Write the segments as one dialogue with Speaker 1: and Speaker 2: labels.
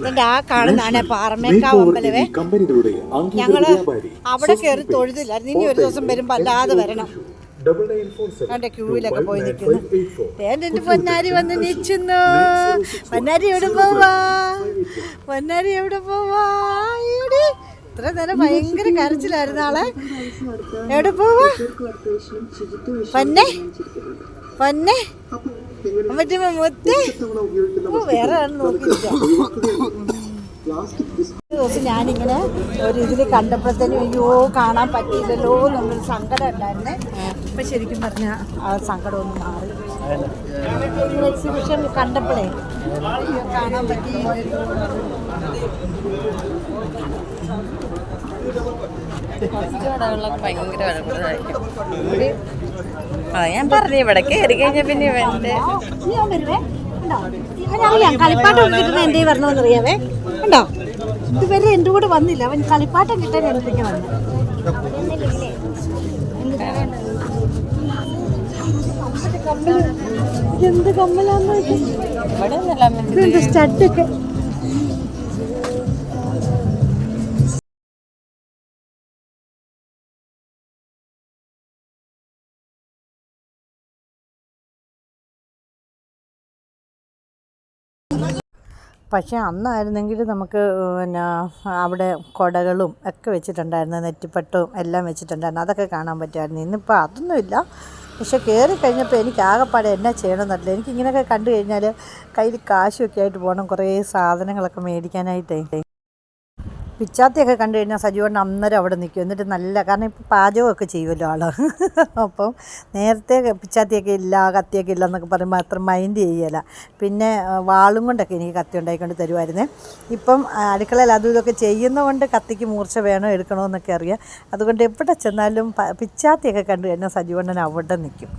Speaker 1: ഇതിന്റെ ആ കാണുന്നതാണ് പാറമേക്കാവ് അമ്പലവേ?
Speaker 2: ഞങ്ങൾ
Speaker 1: അവിടെ കയറി തൊഴുതില്ലായിരുന്നു ഇനി ഒരു ദിവസം വരുമ്പോ അല്ലാതെ വരണം. അവന്റെ ക്യൂവിലൊക്കെ പോയി നിൽക്കുന്നു എന്റെ പൊന്നാരി വന്ന് നിൽക്കുന്നു. പൊന്നാരി എവിടെ പോവാ? പൊന്നാരി എവിടെ പോവാ. ഇത്ര നേരം ഭയങ്കര കരച്ചിലായിരുന്നു ആളെ. എവിടെ പോവാ? പൊന്നെ പൊന്നെ. മറ്റേ മുത്തേ വേറെ നോക്കിയില്ല ദിവസം ഞാനിങ്ങനെ ഒരു ഇതിൽ കണ്ടപ്പോഴത്തേനും അയ്യോ കാണാൻ പറ്റിയില്ലല്ലോ എന്നൊരു സങ്കടം ഉണ്ടായിരുന്നേ. ഇപ്പം ശരിക്കും പറഞ്ഞാൽ ആ സങ്കടമൊന്നും മാറി. എക്സിബിഷൻ കണ്ടപ്പോഴേ അയ്യോ കാണാൻ പറ്റിയില്ലല്ലോ.
Speaker 3: കടകളിലൊക്കെ ഭയങ്കര വില കൂടുതലായിരിക്കും ആ ഞാൻ പറഞ്ഞു ഇവിടെ കയറി കഴിഞ്ഞ പിന്നെ ഇവന്റെ
Speaker 1: അവനറിയാം കളിപ്പാട്ടം കിട്ടുന്ന എന്റെ വരണമെന്ന് അറിയാവേ ഉണ്ടോ ഇതുവരെ എന്റെ കൂടെ വന്നില്ല. അവൻ കളിപ്പാട്ടം കിട്ടാൻ എന്തൊക്കെ വന്നു. എന്ത് കമ്മലാന്ന് സ്റ്റഡൊക്കെ? പക്ഷേ അന്നായിരുന്നെങ്കിൽ നമുക്ക് പിന്നെ അവിടെ കുടകളും ഒക്കെ വെച്ചിട്ടുണ്ടായിരുന്നു നെറ്റിപ്പട്ടും എല്ലാം വെച്ചിട്ടുണ്ടായിരുന്നു. അതൊക്കെ കാണാൻ പറ്റുമായിരുന്നു. ഇന്നിപ്പോൾ അതൊന്നുമില്ല. പക്ഷെ കയറി കഴിഞ്ഞപ്പോൾ എനിക്ക് ആകെപ്പാടെ എന്നാ ചെയ്യണമെന്നറിയില്ല. എനിക്ക് ഇങ്ങനെയൊക്കെ കണ്ടു കഴിഞ്ഞാൽ കയ്യിൽ കാശുമൊക്കെ ആയിട്ട് പോകണം. കുറേ സാധനങ്ങളൊക്കെ മേടിക്കാനായിട്ടേ. പിച്ചാത്തിയൊക്കെ കണ്ടു കഴിഞ്ഞാൽ സജീവണ്ണ അന്നേരം അവിടെ നിൽക്കും. എന്നിട്ട് നല്ല കാരണം ഇപ്പോൾ പാചകമൊക്കെ ചെയ്യുമല്ലോ ആൾ അപ്പം നേരത്തെ പിച്ചാത്തിയൊക്കെ ഇല്ല കത്തിയൊക്കെ ഇല്ല എന്നൊക്കെ പറയുമ്പോൾ അത്ര മൈൻഡ് ചെയ്യല. പിന്നെ വാളും കൊണ്ടൊക്കെ എനിക്ക് കത്തി ഉണ്ടായിക്കൊണ്ട് തരുമായിരുന്നേ. ഇപ്പം അടുക്കളയിൽ അതും ഇതൊക്കെ ചെയ്യുന്നതുകൊണ്ട് കത്തിക്ക് മൂർച്ച വേണോ എടുക്കണോ എന്നൊക്കെ അറിയാം. അതുകൊണ്ട് എവിടെ ചെന്നാലും പിച്ചാത്തിയൊക്കെ കണ്ടു കഴിഞ്ഞാൽ സജീവണ്ണൻ അവിടെ നിൽക്കും.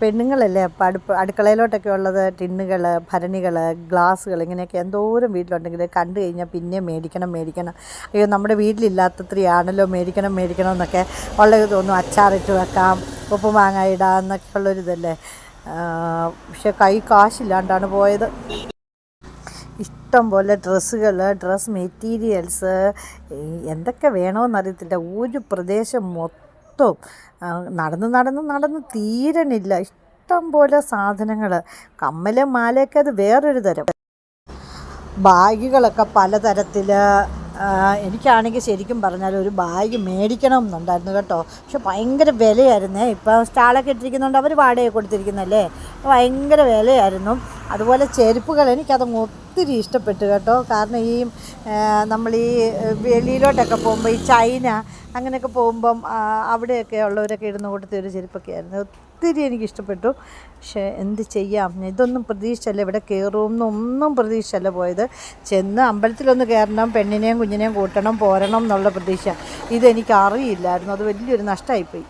Speaker 1: പെണ്ണുങ്ങളല്ലേ? അടുപ്പ് അടുക്കളയിലോട്ടൊക്കെ ഉള്ളത് ടിന്നുകൾ ഭരണികൾ ഗ്ലാസ്സുകൾ ഇങ്ങനെയൊക്കെ എന്തോരം വീട്ടിലുണ്ടെങ്കിൽ കണ്ടു കഴിഞ്ഞാൽ പിന്നെ മേടിക്കണം മേടിക്കണം. അയ്യോ നമ്മുടെ വീട്ടിലില്ലാത്തത്രയാണല്ലോ മേടിക്കണം മേടിക്കണം എന്നൊക്കെ ഉള്ളത് തോന്നും അച്ചാറിട്ട് വെക്കാം ഉപ്പ് മാങ്ങ ഇടാം എന്നൊക്കെ ഉള്ളൊരിതല്ലേ പക്ഷെ കൈ കാശില്ലാണ്ടാണ് പോയത്. ഇഷ്ടം പോലെ ഡ്രസ്സുകൾ ഡ്രസ് മെറ്റീരിയൽസ് എന്തൊക്കെ വേണമെന്നറിയത്തില്ല ഒരു പ്രദേശം മൊത്തം ആ, നടന്ന് നടന്ന് നടന്ന് തീരണില്ല ഇഷ്ടം പോലെ സാധനങ്ങൾ കമ്മലും മാലയൊക്കെ അത് വേറൊരു തരം. ബാഗുകളൊക്കെ പലതരത്തിൽ എനിക്കാണെങ്കിൽ ശരിക്കും പറഞ്ഞാൽ ഒരു ബാഗ് മേടിക്കണം എന്നുണ്ടായിരുന്നു കേട്ടോ. പക്ഷെ ഭയങ്കര വിലയായിരുന്നേ. ഇപ്പോൾ സ്റ്റാളൊക്കെ ഇട്ടിരിക്കുന്നുണ്ട് അവർ വാടക കൊടുത്തിരിക്കുന്നല്ലേ? ഭയങ്കര വിലയായിരുന്നു. അതുപോലെ ചെരുപ്പുകൾ എനിക്കത് ഒത്തിരി ഇഷ്ടപ്പെട്ടു കേട്ടോ. കാരണം ഈ നമ്മൾ ഈ വെളിയിലോട്ടൊക്കെ പോകുമ്പോൾ ഈ ചൈന അങ്ങനെയൊക്കെ പോകുമ്പം അവിടെയൊക്കെ ഉള്ളവരൊക്കെ ഇടുന്ന കൂട്ടത്തിൽ ഒരു ചെരുപ്പൊക്കെ ആയിരുന്നു ഒത്തിരി എനിക്ക് ഇഷ്ടപ്പെട്ടു പക്ഷേ എന്ത് ചെയ്യാം? ഇതൊന്നും പ്രതീക്ഷിച്ചല്ല. ഇവിടെ കയറുമെന്നൊന്നും പ്രതീക്ഷിച്ചല്ല പോയത്. ചെന്ന് അമ്പലത്തിലൊന്ന് കയറണം പെണ്ണിനെയും കുഞ്ഞിനെയും കൂട്ടണം പോരണം എന്നുള്ള പ്രതീക്ഷ. ഇതെനിക്ക് അറിയില്ലായിരുന്നു അത് വലിയൊരു നഷ്ടമായിപ്പോയി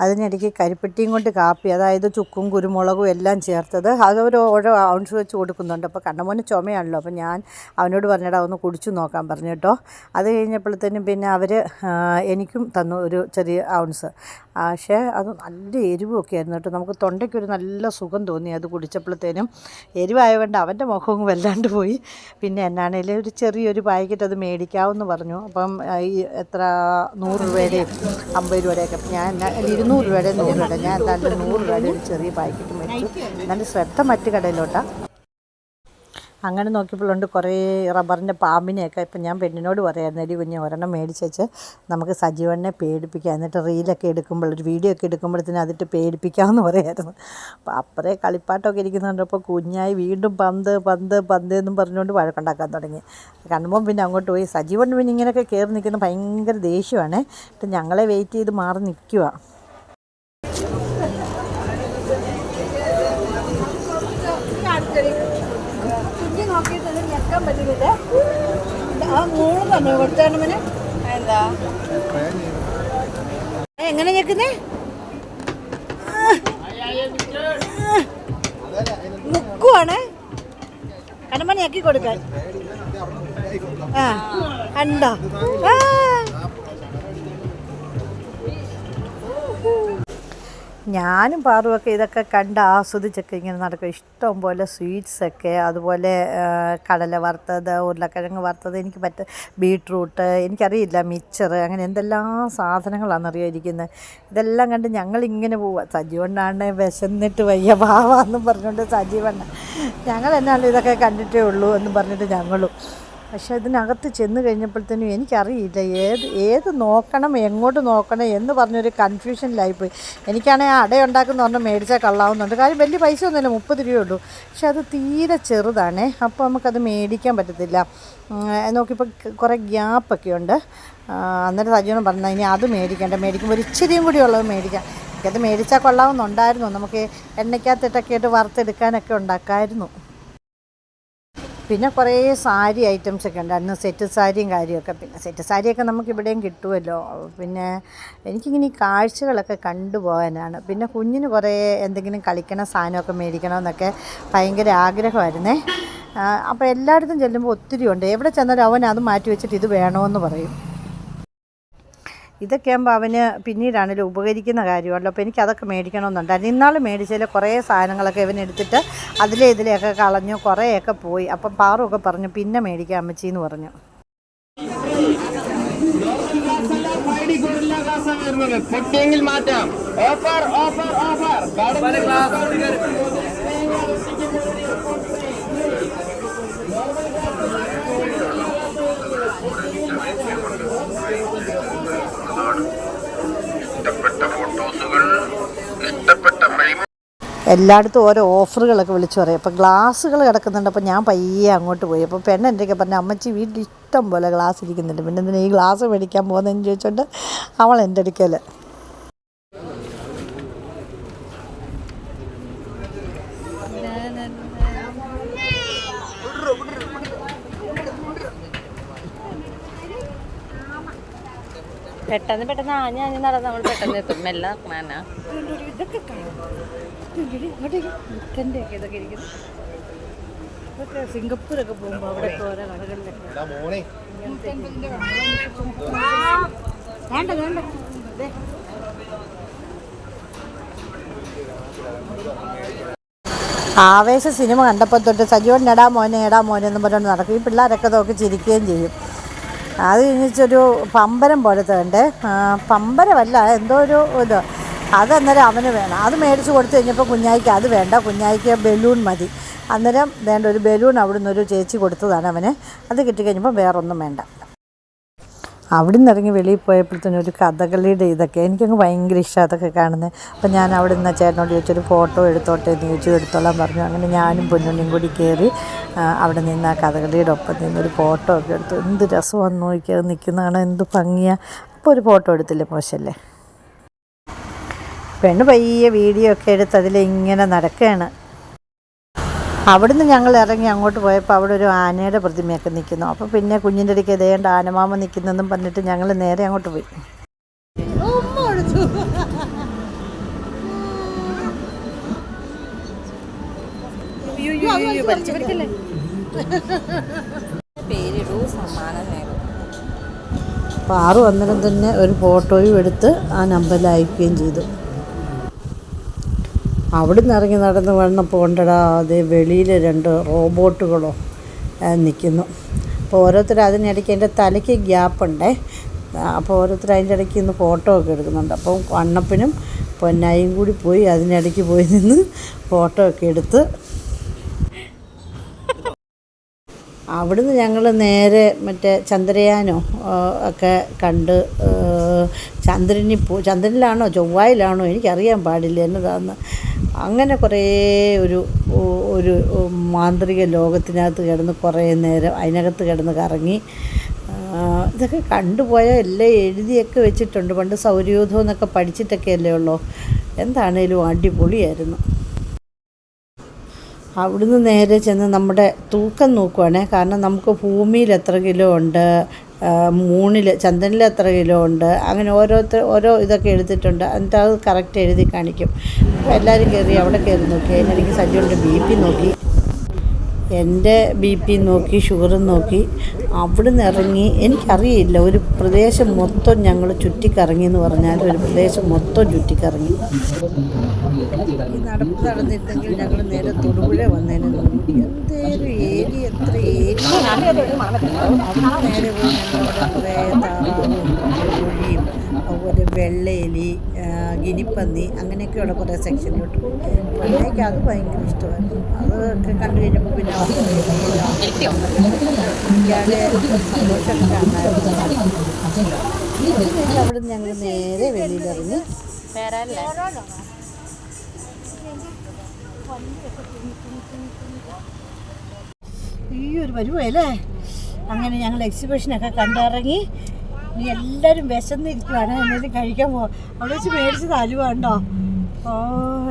Speaker 1: അതിനിടയ്ക്ക് കരിപ്പെട്ടിയും കൊണ്ട് കാപ്പി അതായത് ചുക്കും കുരുമുളകും എല്ലാം ചേർത്തത് അത് ഒരു ഓരോ ഔൺസ് വെച്ച് കൊടുക്കുന്നുണ്ട്. അപ്പോൾ കണ്ണമോന് ചുമയാണല്ലോ അപ്പോൾ ഞാൻ അവനോട് പറഞ്ഞിട്ട് ഒന്ന് കുടിച്ചു നോക്കാൻ പറഞ്ഞു കേട്ടോ. അത് കഴിഞ്ഞപ്പോഴത്തേനും പിന്നെ അവർ എനിക്കും തന്നു ഒരു ചെറിയ ഔൺസ് പക്ഷേ അത് നല്ല എരിവൊക്കെ ആയിരുന്നു കേട്ടോ. നമുക്ക് തൊണ്ടയ്ക്കൊരു നല്ല സുഖം തോന്നി അത് കുടിച്ചപ്പോഴത്തേനും. എരിവായതുകൊണ്ട് അവന്റെ മുഖവും വല്ലാണ്ട് പോയി. പിന്നെ എന്നാണേലും ഒരു ചെറിയൊരു പാക്കറ്റ് അത് മേടിക്കാമെന്ന് പറഞ്ഞു. അപ്പം ഈ എത്ര നൂറ് രൂപയുടെയും അമ്പത് രൂപയുടെയൊക്കെ. ഞാൻ എന്നാ- ഇരുന്നൂറ് രൂപയുടെ നൂറ് രൂപയുടെ ഞാൻ എന്തായാലും നൂറ് രൂപയുടെ ഒരു ചെറിയ പാക്കറ്റ് മേടിച്ചു. നല്ല ശ്രദ്ധ മറ്റു കടയിലോട്ടാണ് അങ്ങനെ നോക്കിയപ്പോഴുണ്ട് കുറേ റബ്ബറിന്റെ പാമ്പിനെയൊക്കെ. ഇപ്പം ഞാൻ പെണ്ണിനോട് പറയായിരുന്നു എടി കുഞ്ഞ് ഒരെണ്ണം മേടിച്ച് നമുക്ക് സജീവനെ പേടിപ്പിക്കാം. എന്നിട്ട് റീലൊക്കെ എടുക്കുമ്പോൾ ഒരു വീഡിയോ ഒക്കെ എടുക്കുമ്പോഴത്തേന് അതിട്ട് പേടിപ്പിക്കാമെന്ന് പറയായിരുന്നു. അപ്പോൾ അപ്പറേ കളിപ്പാട്ടമൊക്കെ ഇരിക്കുന്നുണ്ടപ്പോൾ കുഞ്ഞായി വീണ്ടും പന്ത് പന്ത് പന്ത് എന്നും പറഞ്ഞുകൊണ്ട് വഴക്കുണ്ടാക്കാൻ തുടങ്ങി. കണ്ണുമ്പോൾ പിന്നെ അങ്ങോട്ട് പോയി. സജീവൻ പിന്നെ ഇങ്ങനെയൊക്കെ കയറി നിൽക്കുന്ന ഭയങ്കര ദേഷ്യമാണ്. എന്നിട്ട് ഞങ്ങളെ വെയിറ്റ് ചെയ്ത് മാറി നിൽക്കുക പറ്റുന്നില്ല ആ മൂൾ തന്നെ കൊടുത്തേണമന്
Speaker 3: എന്താ?
Speaker 1: എങ്ങനെ ഞെക്കുന്നേ മുക്കുവാണ് കണമ ഞെക്കി കൊടുക്കാൻ. ആ കണ്ടോ? ആ. ഞാനും പാറുമൊക്കെ ഇതൊക്കെ കണ്ട് ആസ്വദിച്ചൊക്കെ ഇങ്ങനെ നടക്കും. ഇഷ്ടം പോലെ സ്വീറ്റ്സൊക്കെ അതുപോലെ കടല വറുത്തത് ഉരുളക്കിഴങ്ങ് വറുത്തത് എനിക്ക് പറ്റ ബീട്രൂട്ട് എനിക്കറിയില്ല മിച്ചർ അങ്ങനെ എന്തെല്ലാം സാധനങ്ങളാണെന്നറിയോ ഇരിക്കുന്നത് ഇതെല്ലാം കണ്ട് ഞങ്ങളിങ്ങനെ പോവുക സജീവണ്ണാണ് വിശന്നിട്ട് വയ്യ വാവാന്നും പറഞ്ഞുകൊണ്ട് സജീവണ്ണ. ഞങ്ങൾ എന്നാലും ഇതൊക്കെ കണ്ടിട്ടേ ഉള്ളൂ എന്ന് പറഞ്ഞിട്ട് ഞങ്ങളും. പക്ഷെ ഇതിനകത്ത് ചെന്ന് കഴിഞ്ഞപ്പോഴത്തേനും എനിക്കറിയില്ല ഏത് ഏത് നോക്കണം എങ്ങോട്ട് നോക്കണം എന്ന് പറഞ്ഞൊരു കൺഫ്യൂഷനിലായിപ്പോയി. എനിക്കാണെങ്കിൽ ആ അടയുണ്ടാക്കുന്ന പറഞ്ഞാൽ മേടിച്ചാൽ കള്ളാവുന്നുണ്ട്. കാര്യം വലിയ പൈസ ഒന്നുമില്ല മുപ്പത് രൂപയേ ഉള്ളൂ. പക്ഷെ അത് തീരെ ചെറുതാണേ. അപ്പോൾ നമുക്കത് മേടിക്കാൻ പറ്റത്തില്ല. നോക്കിയപ്പോൾ കുറേ ഗ്യാപ്പൊക്കെ ഉണ്ട്. അന്നേരം സജീവനം പറഞ്ഞാൽ ഇനി അത് മേടിക്കേണ്ട മേടിക്കുമ്പോൾ ഒരു ഇച്ചിരിയും കൂടി ഉള്ളത് മേടിക്കാം. എനിക്കത് മേടിച്ചാൽ കൊള്ളാവുന്നുണ്ടായിരുന്നു. നമുക്ക് എണ്ണയ്ക്കകത്തിട്ടൊക്കെ ആയിട്ട് വറുത്തെടുക്കാനൊക്കെ ഉണ്ടാക്കാമായിരുന്നു പിന്നെ കുറേ സാരി ഐറ്റംസ് ഒക്കെ ഉണ്ട്. അന്ന് സെറ്റ് സാരിയും കാര്യമൊക്കെ. പിന്നെ സെറ്റ് സാരിയൊക്കെ നമുക്ക് ഇവിടെയും കിട്ടുമല്ലോ പിന്നെ എനിക്കിങ്ങനെ ഈ കാഴ്ചകളൊക്കെ കണ്ടുപോകാനാണ് പിന്നെ കുഞ്ഞിന് കുറേ എന്തെങ്കിലും കളിക്കണ സാധനമൊക്കെ മേടിക്കണമെന്നൊക്കെ ഭയങ്കര ആഗ്രഹമായിരുന്നേ. അപ്പോൾ എല്ലായിടത്തും ചെല്ലുമ്പോൾ ഒത്തിരി ഉണ്ട്. എവിടെ ചെന്നാലും അവൻ അത് മാറ്റി വെച്ചിട്ട് ഇത് വേണമെന്ന് പറയും. ഇതൊക്കെ ആകുമ്പോൾ അവന് പിന്നീടാണെങ്കിലും ഉപകരിക്കുന്ന കാര്യമല്ലോ അപ്പോൾ എനിക്ക് അതൊക്കെ മേടിക്കണമെന്നുണ്ടായിരുന്നു ഇന്നാൾ മേടിച്ചതിൽ കുറേ സാധനങ്ങളൊക്കെ ഇവൻ എടുത്തിട്ട് അതിലെ ഇതിലെയൊക്കെ കളഞ്ഞു കുറേയൊക്കെ പോയി. അപ്പം പാറുമൊക്കെ പറഞ്ഞു പിന്നെ മേടിക്കാം അമ്മച്ചി എന്ന് പറഞ്ഞു.
Speaker 4: പൊട്ടിയെങ്കിൽ മാറ്റാം. Offer offer offer.
Speaker 5: ഇഷ്ടപ്പെട്ട ഫോട്ടോസുകൾ ഇഷ്ടപ്പെട്ട
Speaker 1: എല്ലായിടത്തും ഓരോ ഓഫറുകളൊക്കെ വിളിച്ചു പറയും. അപ്പോൾ ഗ്ലാസ്സുകൾ കിടക്കുന്നുണ്ട്. അപ്പോൾ ഞാൻ പയ്യെ അങ്ങോട്ട് പോയി. അപ്പോൾ പെണ്ണ് എന്റെ പറഞ്ഞു അമ്മച്ചി വീട്ടിൽ ഇഷ്ടം പോലെ ഗ്ലാസ് ഇരിക്കുന്നുണ്ട്. പിന്നെ എന്തിനാ ഈ ഗ്ലാസ് മേടിക്കാൻ പോകുന്നതെന്ന് ചോദിച്ചുകൊണ്ട് അവൾ എന്റെ അടുക്കൽ
Speaker 3: പെട്ടെന്ന് പെട്ടെന്ന് ആഞ്ഞ് ആഞ്ഞ് നടന്ന് നമ്മൾ പെട്ടെന്ന് എത്തും. മെല്ലെ നടക്കണ
Speaker 1: ഇതൊക്കെ ഇതൊക്കെ ഇരിക്കുന്നു ഇതൊക്കെ സിംഗപ്പൂരൊക്കെ പോകുമ്പോൾ അവിടെ ഓരോ കടകളിലൊക്കെ. വേണ്ട വേണ്ട. ദേ. ആവേശ സിനിമ കണ്ടപ്പോൾ തൊട്ട് സജീവൻ എടാ മോനെ എടാ മോനെ എന്നും പറഞ്ഞുകൊണ്ട് നടക്കും. ഈ പിള്ളേരൊക്കെ നോക്കി ചിരിക്കുകയും ചെയ്യും. അത് കഴിഞ്ഞിട്ടൊരു പമ്പരം പോലത്തെ ഉണ്ട് പമ്പരമല്ല എന്തോ ഒരു ഇത്. അത് അന്നേരം അവന് വേണം. അത് മേടിച്ച് കൊടുത്തു കഴിഞ്ഞപ്പോൾ കുഞ്ഞായിക്ക് അത് വേണ്ട. കുഞ്ഞായിക്ക് ബലൂൺ മതി. അന്നേരം വേണ്ട ഒരു ബലൂൺ അവിടുന്ന് ഒരു ചേച്ചി കൊടുത്തതാണ് അവന്. അത് കിട്ടിക്കഴിഞ്ഞപ്പോൾ വേറൊന്നും വേണ്ട. അവിടെ നിന്ന് ഇറങ്ങി വെളിയിൽ പോയപ്പോഴത്തേനും ഒരു കഥകളിയുടെ ഇതൊക്കെ എനിക്കങ്ങ് ഭയങ്കര ഇഷ്ടം അതൊക്കെ കാണുന്നത് അപ്പം ഞാൻ അവിടെ നിന്ന് ചേട്ടനോട് ചോദിച്ചൊരു ഫോട്ടോ എടുത്തോട്ടെ? എന്ന് ചോദിച്ചു എടുത്തോളാൻ പറഞ്ഞു. അങ്ങനെ ഞാനും പൊന്നുണ്ണിയും കൂടി കയറി അവിടെ നിന്ന് ആ കഥകളിയുടെ ഒപ്പം നിന്നൊരു ഫോട്ടോ ഒക്കെ എടുത്തു. എന്ത് രസമാണെന്ന് നോക്കിയത് നിൽക്കുന്ന കാണാൻ എന്ത് ഭംഗിയാണ് അപ്പോൾ ഒരു ഫോട്ടോ എടുത്തില്ലേ മോശമല്ലേ പെണ്ണ് പയ്യെ വീഡിയോ ഒക്കെ എടുത്ത് അതിലിങ്ങനെ നടക്കുകയാണ് അവിടുന്ന് ഞങ്ങൾ ഇറങ്ങി അങ്ങോട്ട് പോയപ്പോൾ അവിടെ ഒരു ആനയുടെ പ്രതിമയൊക്കെ നിൽക്കുന്നു. അപ്പോൾ പിന്നെ കുഞ്ഞിന്റെ ഇടയ്ക്ക് ഇതേണ്ട ആനമാമ നിൽക്കുന്നെന്നും പറഞ്ഞിട്ട് ഞങ്ങൾ നേരെ അങ്ങോട്ട് പോയി. പാറു അന്നേരം തന്നെ ഒരു ഫോട്ടോയും എടുത്ത് ആ നമ്പറിൽ അയക്കുകയും ചെയ്തു. അവിടുന്ന് ഇറങ്ങി നടന്ന് വന്നപ്പോൾ ഉണ്ടടാ അത് വെളിയിൽ രണ്ട് റോബോട്ടുകളോ നിൽക്കുന്നു അപ്പോൾ ഓരോരുത്തർ അതിനിടയ്ക്ക് എന്റെ തലയ്ക്ക് ഗ്യാപ്പുണ്ടേ. അപ്പോൾ ഓരോരുത്തർ അതിന്റെ ഇടയ്ക്ക് നിന്ന് ഫോട്ടോ ഒക്കെ എടുക്കുന്നുണ്ട്. അപ്പോൾ അണ്ണപ്പനും പൊന്നായും കൂടി പോയി അതിനിടയ്ക്ക് പോയി നിന്ന് ഫോട്ടോ ഒക്കെ എടുത്ത് അവിടുന്ന് ഞങ്ങൾ നേരെ മറ്റേ ചന്ദ്രയാനോ ഒക്കെ കണ്ട് ചന്ദ്രനി പോ ചന്ദ്രനിലാണോ ചൊവ്വായിലാണോ എനിക്കറിയാൻ പാടില്ല എന്നതാന്ന്. അങ്ങനെ കുറേ ഒരു ഒരു മാന്ത്രിക ലോകത്തിനകത്ത് കിടന്ന് കുറേ നേരം അതിനകത്ത് കിടന്ന് കറങ്ങി ഇതൊക്കെ കണ്ടുപോയാൽ എല്ലാം എഴുതിയൊക്കെ വെച്ചിട്ടുണ്ട്. പണ്ട് സൗരയൂഥം എന്നൊക്കെ പഠിച്ചിട്ടൊക്കെ അല്ലേ ഉള്ളൂ. എന്താണേലും അടിപൊളിയായിരുന്നു. അവിടുന്ന് നേരെ ചെന്ന് നമ്മുടെ തൂക്കം നോക്കുവാണേ. കാരണം നമുക്ക് ഭൂമിയിൽ എത്ര കിലോ ഉണ്ട് മൂണിൽ ചന്ദനിൽ എത്ര കിലോ ഉണ്ട് അങ്ങനെ ഓരോരുത്തർ ഓരോ ഇതൊക്കെ എടുത്തിട്ടുണ്ട്. എന്നിട്ട് അത് കറക്റ്റ് എഴുതി കാണിക്കും. എല്ലാവരും കയറി അവിടെ കയറി നോക്കി. അതിനിടയ്ക്ക് സജ്ജുണ്ട് ബി പി നോക്കി. എന്റെ ബി പി നോക്കി ഷുഗറും നോക്കി അവിടുന്ന് ഇറങ്ങി. എനിക്കറിയില്ല ഒരു പ്രദേശം മൊത്തം ഞങ്ങൾ ചുറ്റിക്കറങ്ങി എന്ന് പറഞ്ഞാൽ ഒരു പ്രദേശം മൊത്തം ചുറ്റിക്കറങ്ങി. ഈ നടപ്പ് നടന്നിരുന്നെങ്കിൽ ഞങ്ങൾ നേരെ തൊടുപുഴ വന്നേനെ എന്തേലും ഏരി എത്ര ഏരി. അവിടെ നേരെ പോയി ഞങ്ങൾ കുറേ താറാവും കോഴിയും അതുപോലെ വെള്ളയിലി ഗിനിപ്പന്നി അങ്ങനെയൊക്കെയുള്ള കുറേ സെക്ഷനിലോട്ട് പോയി. അപ്പോഴേക്ക് അത് ഭയങ്കര ഇഷ്ടമായിരുന്നു. അതൊക്കെ കണ്ടു കഴിഞ്ഞപ്പോൾ പിന്നെ ഇയാളെ സന്തോഷമൊക്കെ ഉണ്ടായിരുന്നു അവിടെ ഞങ്ങൾ നേരെ വെളിയിലിറങ്ങി ഈ ഒരു വരുവല്ലേ? അങ്ങനെ ഞങ്ങൾ എക്സിബിഷനൊക്കെ കണ്ടിറങ്ങി. ഇനി എല്ലാവരും വിശന്നിരിക്കുവാണ്. എന്നെ കഴിക്കാൻ പോവാം അവിടെ വെച്ച് മേടിച്ചത് അലുവ ഉണ്ടോ ഓ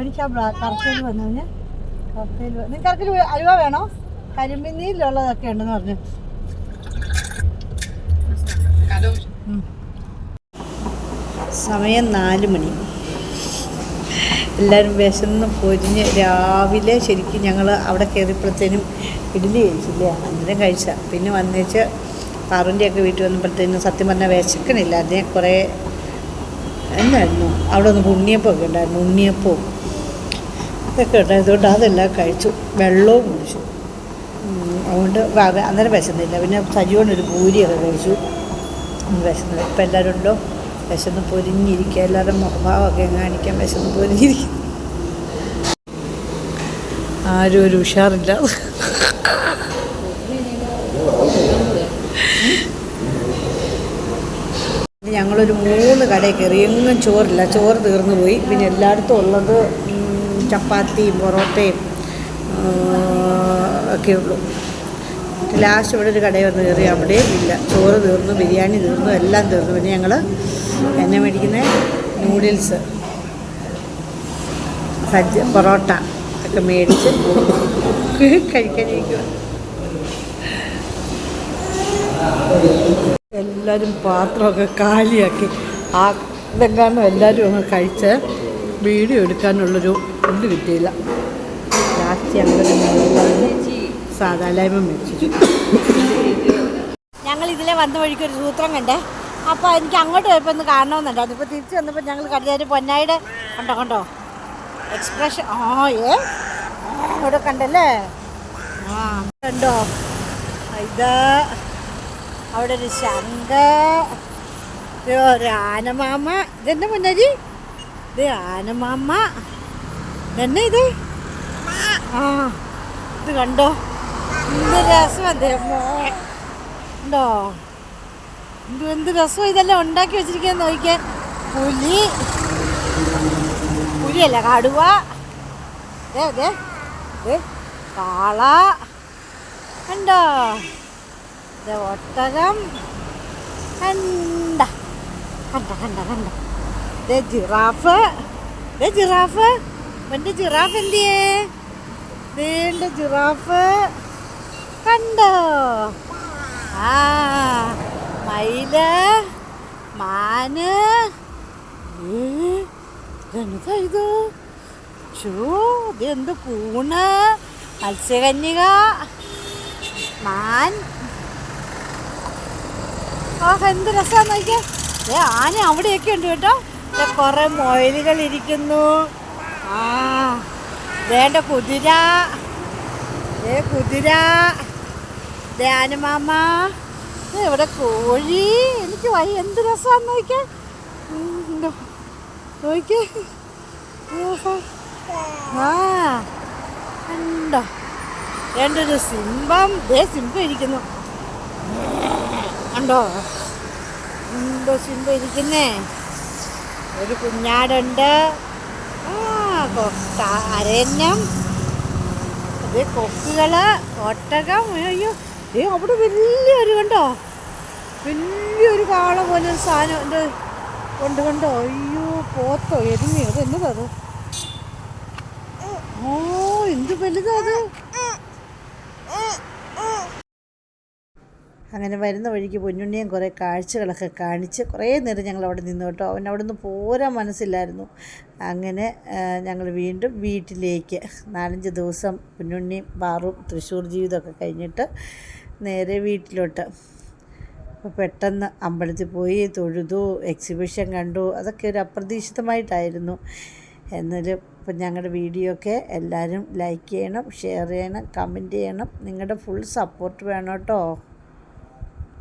Speaker 1: എനിക്ക് ആ കറക്കയിൽ വന്നു ഞാൻ കറക്കയിൽ നിങ്ങൾക്ക് കറക്കയിൽ അലുവ വേണോ? കരിമ്പിന്നിയിലുള്ളതൊക്കെ ഉണ്ടെന്ന് പറഞ്ഞു. സമയം നാല് മണി. എല്ലാവരും വിശന്ന് പൊരിഞ്ഞ് രാവിലെ ശരിക്കും ഞങ്ങൾ അവിടെ കയറിയപ്പോഴത്തേനും ഇഡ്ഡലി കഴിച്ചില്ല? അന്നേരം കഴിച്ച. പിന്നെ വന്നേച്ച് പാറുന്റെയൊക്കെ വീട്ടിൽ വന്നപ്പോഴത്തേനും സത്യം പറഞ്ഞാൽ വിശക്കണില്ല അതിനെ കുറേ എന്നായിരുന്നു? അവിടെ ഒന്ന് ഉണ്ണിയപ്പമൊക്കെ ഉണ്ടായിരുന്നു ഉണ്ണിയപ്പവും ഇതൊക്കെ ഉണ്ടായതുകൊണ്ട് അതെല്ലാം കഴിച്ചു. വെള്ളവും കുടിച്ചു. അതുകൊണ്ട് അന്നേരം വിശന്നില്ല. പിന്നെ സജീവനൊരു പൂരിയൊക്കെ കഴിച്ചു. ഒന്ന് വിശന്നത് ഇപ്പം എല്ലാവരും ഉണ്ടോ? വിശന്ന് പൊരിഞ്ഞിരിക്കുക. എല്ലാവരും മുഖഭാവമൊക്കെ കാണിക്കാൻ വിശന്ന് പൊരിഞ്ഞിരിക്കും ആരും ഒരു ഉഷാറില്ല ഞങ്ങളൊരു മൂന്ന് കടയിൽ കയറി. എങ്ങും ചോറില്ല. ചോറ് തീർന്നു പോയി. പിന്നെ എല്ലായിടത്തും ഉള്ളത് ചപ്പാത്തിയും പൊറോട്ടയും ഒക്കെ ഉള്ളൂ. ലാസ്റ്റ് ഇവിടെ ഒരു കടയിൽ വന്ന് കയറി. അവിടെയും ഇല്ല. ചോറ് തീർന്നു ബിരിയാണി തീർന്നു എല്ലാം തീർന്നു. പിന്നെ ഞങ്ങൾ എന്നെ മേടിക്കുന്ന നൂഡിൽസ് സജ്ജ പൊറോട്ട ഒക്കെ മേടിച്ച് കഴിക്കാനിരിക്കുക എല്ലാവരും പാത്രമൊക്കെ കാലിയാക്കി. ആ ഇതെങ്ങാനും എല്ലാവരും അങ്ങ് കഴിച്ച് വീഡിയോ എടുക്കാനുള്ളൊരു ഇത് കിട്ടിയില്ല. ലാസ്റ്റ് ഞങ്ങളൊരു സാധാലായ്മ മേടിച്ചു. ഞങ്ങൾ ഇതിലെ വന്ന വഴിക്ക് ഒരു സൂത്രം കണ്ടേ. അപ്പോൾ എനിക്ക് അങ്ങോട്ട് പോയപ്പോൾ ഒന്ന് കാണണമെന്നുണ്ടായിരുന്നു ഇപ്പോൾ തിരിച്ച് വന്നപ്പോൾ ഞങ്ങൾ കരുതാര് പൊന്നായിട് കണ്ടോ കണ്ടോ? എക്സ്പ്രഷൻ ഓ ഏ? ഇവിടെ കണ്ടല്ലേ? ആ കണ്ടോ? ഇത്. അവിടെ ഒരു ശങ്ക ആനമാമ. ഇതെന്നെ മുന്നരി ഇത് ആനമാമ. ഇതെന്നെ ഇത്? ആ ഇത് കണ്ടോ? എന്ത് രസം അതെ ഉണ്ടോ എന്ത് എന്ത് രസം ഇതെല്ലാം ഉണ്ടാക്കി വെച്ചിരിക്കാൻ നോക്കിയാൽ പുലി. പുലിയല്ല കടുവ. അതെ അതെ കാള. കണ്ടോ? ദേ ഒട്ടകം. കണ്ട. കണ്ട കണ്ട കണ്ട. ദേ ജിറാഫ്. ദേ ജിറാഫ്. എന്റെ ജിറാഫ് എന്തിയേ? നീണ്ട ജിറാഫ്. കണ്ടോ? ആ മയിൽ മാന്. ഏ, ഇതെന്താ ഇത്? എന്ത് കൂണ്? മത്സ്യകന്യക. മാൻ. ആ എന്ത് രസാന്ന് നോക്കിയേ. ഏ ആന അവിടെയൊക്കെ ഉണ്ട് കേട്ടോ. കുറെ മൊയലുകൾ ഇരിക്കുന്നു. ആ വേണ്ട കുതിര. ഏ കുതിര. ദേ ഇവിടെ കോഴി. എനിക്ക് വൈ എന്ത് രസാന്ന് നോക്കിയേ. ഉം, നോക്കിയേ. ആ ഉണ്ടോ വേണ്ടൊരു സിംഹം. ദേ സിംഹം ഇരിക്കുന്നു. ഉണ്ടോ? എന്തോ സിംഹം ഇരിക്കുന്നേ? ഒരു കുഞ്ഞാടുണ്ട്. ആ അത് ഇത് കൊക്കുകൾ ഒട്ടകം. അയ്യോ ഏ അവിടെ വലിയൊരു കണ്ടോ? വലിയൊരു കാള പോലെ ഒരു സാധനം ഉണ്ട് കൊണ്ട് കണ്ടോ? അയ്യോ പോത്തോ എരുമയോ അത് എന്നതാ ഓ എന്ത് വലുതാ അത്? അങ്ങനെ വരുന്ന വഴിക്ക് പൊന്നുണ്ണിയും കുറേ കാഴ്ചകളൊക്കെ കാണിച്ച് കുറേ നേരം ഞങ്ങൾ അവിടെ നിന്നു കേട്ടോ. അവൻ അവിടെ നിന്ന് പോരാൻ മനസ്സില്ലായിരുന്നു. അങ്ങനെ ഞങ്ങൾ വീണ്ടും വീട്ടിലേക്ക് നാലഞ്ച് ദിവസം പൊന്നുണ്ണിയും ബാറും തൃശ്ശൂർ ജീവിതമൊക്കെ കഴിഞ്ഞിട്ട് നേരെ വീട്ടിലോട്ട്. അപ്പോൾ പെട്ടെന്ന് അമ്പലത്തിൽ പോയി തൊഴുതു എക്സിബിഷൻ കണ്ടു. അതൊക്കെ ഒരു അപ്രതീക്ഷിതമായിട്ടായിരുന്നു. എന്നാലും ഇപ്പം ഞങ്ങളുടെ വീഡിയോ ഒക്കെ എല്ലാവരും ലൈക്ക് ചെയ്യണം ഷെയർ ചെയ്യണം കമന്റ് ചെയ്യണം. നിങ്ങളുടെ ഫുൾ സപ്പോർട്ട് വേണം കേട്ടോ.